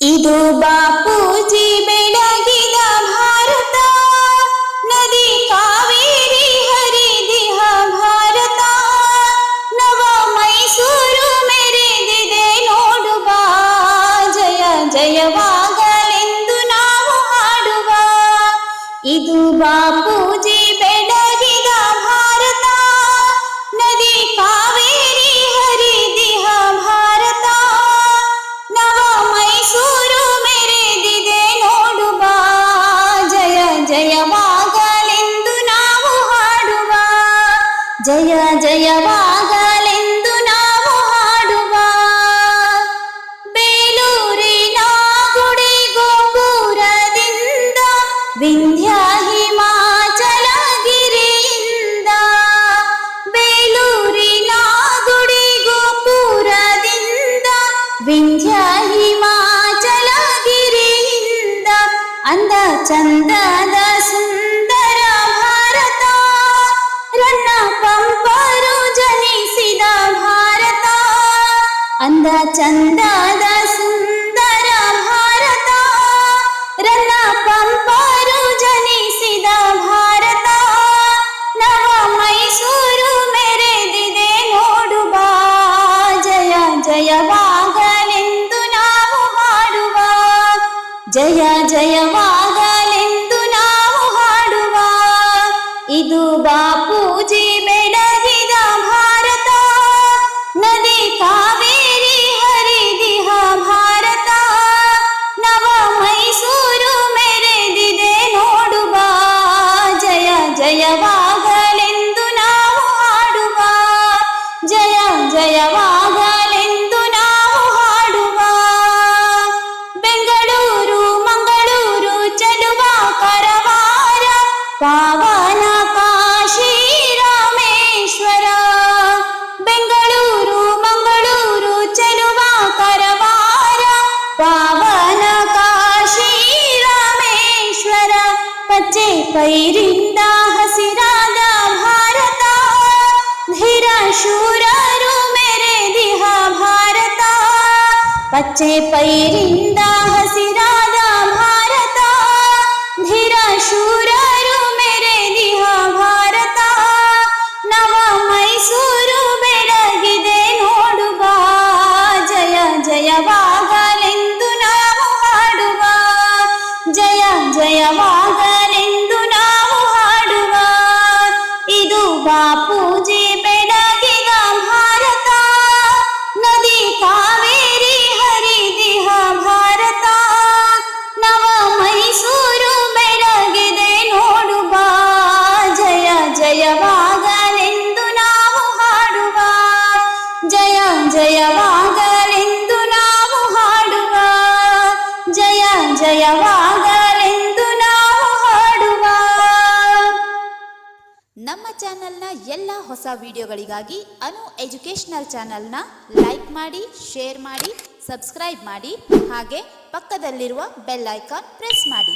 ಇದು ಬಾಪೂಜಿ ಜಯ ಜಯವಾಗಲೆಂದು ನಾವು ಹಾಡುವ ಬೇಲೂರಿನ ಗುಡಿ ಗೋಪುರದಿಂದ ವಿಂಧ್ಯ ಹಿಮಾಚಲ ಗಿರಿಯಿಂದ ಬೇಲೂರಿನ ಗುಡಿ ಗೋಪುರದಿಂದ ವಿಂಧ್ಯ ಹಿಮಾಚಲ ಗಿರಿಯಿಂದ ಅಂದ ಚಂದದ ಅಂದ ಚಂದದ ಸುಂದರ ಭಾರತ ರನ್ನ ಪಂಪರು ಜನಿಸಿದ ಭಾರತ ನವ ಮೈಸೂರು ಮೆರೆದಿದೆ ನೋಡು ಬಾ ಜಯ ಜಯವಾಗಲೆಂದು ನಾವು ಹಾಡುವ ಜಯ ಜಯವಾಗಲೆಂದು ಪಾವನ ಕಾಶಿ ರಾಮೇಶ್ವರ. ಬೆಂಗಳೂರು, ಮಂಗಳೂರು, ಚಲುವ, ಕರವಾರ. ಪಾವನ ಕಾಶಿ ರಾಮೇಶ್ವರ. ಪಚ್ಚೆ ಪೈರಿಂದ ಹಸಿರಾದ ಭಾರತ. ಧೀರ ಶೂರರು ಮೆರೆದಿಹ ಭಾರತ. ಪಚ್ಚೆ ಪೈರಿಂದ ಜಯವಾಗಲೆಂದು ನಾವು ಹಾಡುವ. ನಮ್ಮ ಚಾನೆಲ್ನ ಎಲ್ಲ ಹೊಸ ವಿಡಿಯೋಗಳಿಗಾಗಿ ಅನು ಎಜುಕೇಶನಲ್ ಚಾನೆಲ್ನ ಲೈಕ್ ಮಾಡಿ, ಶೇರ್ ಮಾಡಿ, ಸಬ್ಸ್ಕ್ರೈಬ್ ಮಾಡಿ, ಹಾಗೆ ಪಕ್ಕದಲ್ಲಿರುವ ಬೆಲ್ ಐಕಾನ್ ಪ್ರೆಸ್ ಮಾಡಿ.